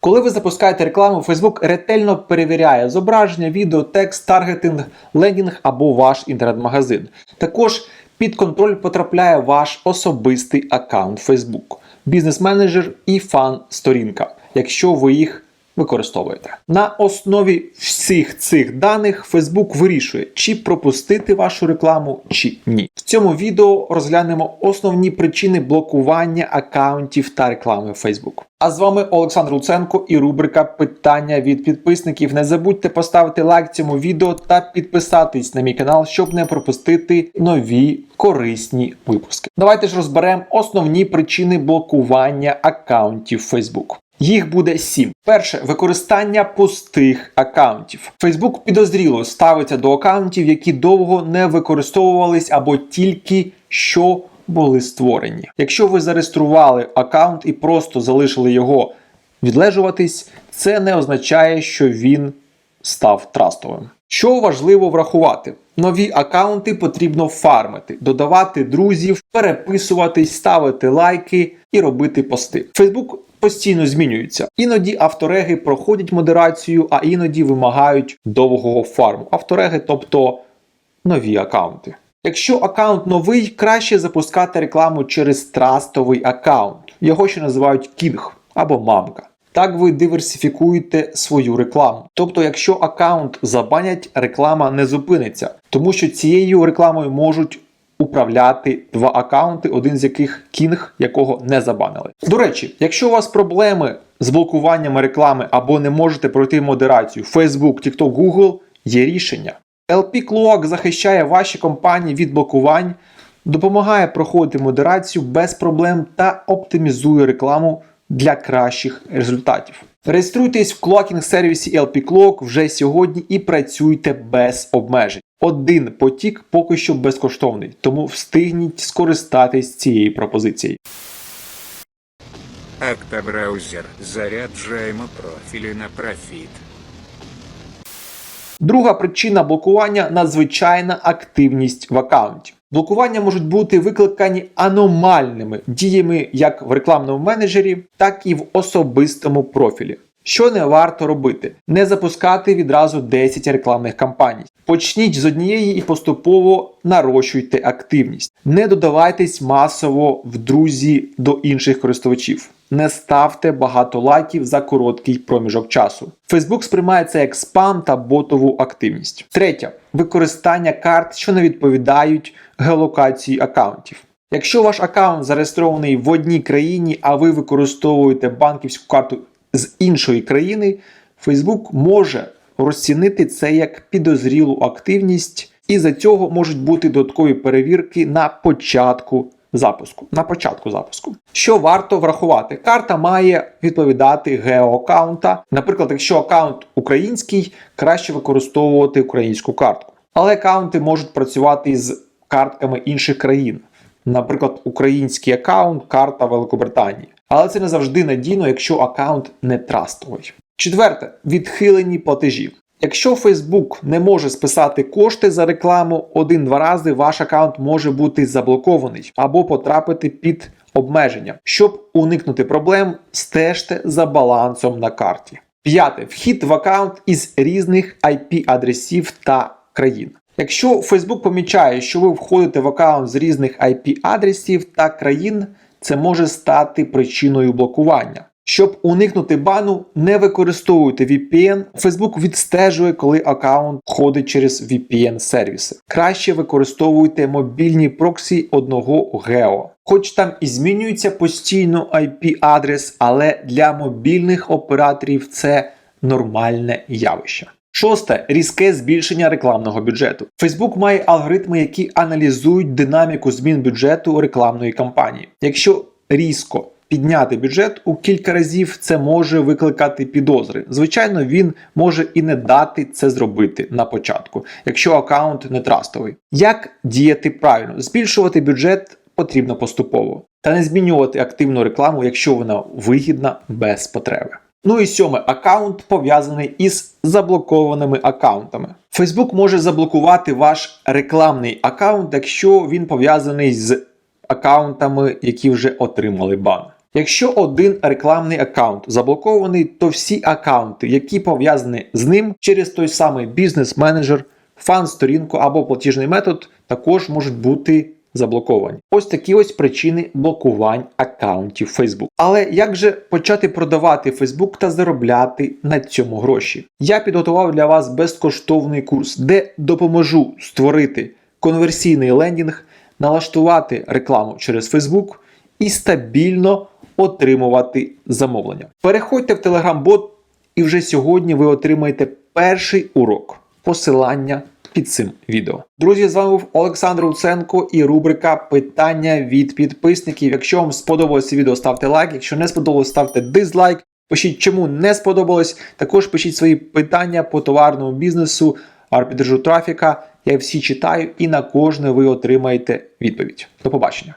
Коли ви запускаєте рекламу, Facebook ретельно перевіряє зображення, відео, текст, таргетинг, лендінг або ваш інтернет-магазин. Також під контроль потрапляє ваш особистий аккаунт Facebook, бізнес-менеджер і фан-сторінка, якщо ви їх використовуєте. На основі всіх цих даних Facebook вирішує, чи пропустити вашу рекламу, чи ні. В цьому відео розглянемо основні причини блокування аккаунтів та реклами Facebook. А з вами Олександр Луценко і рубрика Питання від підписників. Не забудьте поставити лайк цьому відео та підписатись на мій канал, щоб не пропустити нові корисні випуски. Давайте ж розберемо основні причини блокування аккаунтів Facebook. Їх буде сім. Перше використання пустих аккаунтів. Facebook підозріло ставиться до аккаунтів, які довго не використовувались або тільки що були створені. Якщо ви зареєстрували аккаунт і просто залишили його відлежуватись, це не означає, що він став трастовим. Що важливо врахувати? Нові аккаунти потрібно фармити, додавати друзів, переписуватись, ставити лайки і робити пости. Facebook постійно змінюється. Іноді автореги проходять модерацію, а іноді вимагають довгого фарму. Автореги, тобто нові аккаунти. Якщо аккаунт новий, краще запускати рекламу через трастовий аккаунт. Його ще називають кінг або мамка. Так ви диверсифікуєте свою рекламу. Тобто, якщо аккаунт забанять, реклама не зупиниться, тому що цією рекламою можуть управляти два аккаунти, один з яких кінг, якого не забанили. До речі, якщо у вас проблеми з блокуванням реклами або не можете пройти модерацію Facebook, TikTok, Google, є рішення. LP Cloak захищає ваші компанії від блокувань, допомагає проходити модерацію без проблем та оптимізує рекламу для кращих результатів. Реєструйтесь в клокінг сервісі LP Cloak вже сьогодні і працюйте без обмежень. Один потік поки що безкоштовний, тому встигніть скористатись цією пропозицією. Актобраузер. Заряджаємо профілі на профіт. Друга причина блокування надзвичайна активність в аккаунті. Блокування можуть бути викликані аномальними діями як в рекламному менеджері, так і в особистому профілі. Що не варто робити? Не запускати відразу 10 рекламних кампаній. Почніть з однієї і поступово нарощуйте активність. Не додавайтесь масово в друзі до інших користувачів. Не ставте багато лайків за короткий проміжок часу. Facebook сприймає це як спам та ботову активність. Третє використання карт, що не відповідають геолокації аккаунтів. Якщо ваш аккаунт зареєстрований в одній країні, а ви використовуєте банківську карту з іншої країни, Facebook може розцінити це як підозрілу активність, і за цього можуть бути додаткові перевірки на початку запуску. На початку запуску. Що варто врахувати? Карта має відповідати геоаккаунта. Наприклад, якщо аккаунт український, краще використовувати українську картку. Але аккаунти можуть працювати з картками інших країн. Наприклад, український аккаунт, карта Великобританії. Але це не завжди надійно, якщо аккаунт не трастовий. Четверте відхилені платежі. Якщо Facebook не може списати кошти за рекламу один-два рази, ваш аккаунт може бути заблокований або потрапити під обмеження. Щоб уникнути проблем, стежте за балансом на карті. П'яте вхід в аккаунт із різних IP-адресів та країн. Якщо Facebook помічає, що ви входите в аккаунт з різних IP-адресів та країн, це може стати причиною блокування. Щоб уникнути бану, не використовуйте VPN. Facebook відстежує, коли аккаунт ходить через VPN-сервіси. Краще використовуйте мобільні проксі одного гео. Хоч там і змінюється постійно IP-адрес, але для мобільних операторів це нормальне явище. Шосте різке збільшення рекламного бюджету. Facebook має алгоритми, які аналізують динаміку змін бюджету рекламної кампанії. Якщо різко підняти бюджет у кілька разів, це може викликати підозри. Звичайно, він може і не дати це зробити на початку, якщо аккаунт не трастовий. Як діяти правильно? Збільшувати бюджет потрібно поступово, та не змінювати активну рекламу, якщо вона вигідна без потреби. Ну і сьоме, аккаунт пов'язаний із заблокованими аккаунтами. Facebook може заблокувати ваш рекламний аккаунт, якщо він пов'язаний з аккаунтами, які вже отримали бан. Якщо один рекламний аккаунт заблокований, то всі аккаунти, які пов'язані з ним через той самий бізнес-менеджер, фан-сторінку або платіжний метод, також можуть бути заблоковані. Ось такі ось причини блокувань аккаунтів Facebook. Але як же почати продавати Facebook та заробляти на цьому гроші? Я підготував для вас безкоштовний курс, де допоможу створити конверсійний лендінг, налаштувати рекламу через Facebook і стабільно отримувати замовлення. Переходьте в Telegram-бот і вже сьогодні ви отримаєте перший урок. Посилання під цим відео. Друзі, з вами був Олександр Луценко і рубрика Питання від підписників. Якщо вам сподобалося відео, ставте лайк. Якщо не сподобалось, ставте дизлайк. Пишіть, чому не сподобалось. Також пишіть свої питання по товарному бізнесу, арбітражу трафіка. Я всі читаю і на кожне ви отримаєте відповідь. До побачення.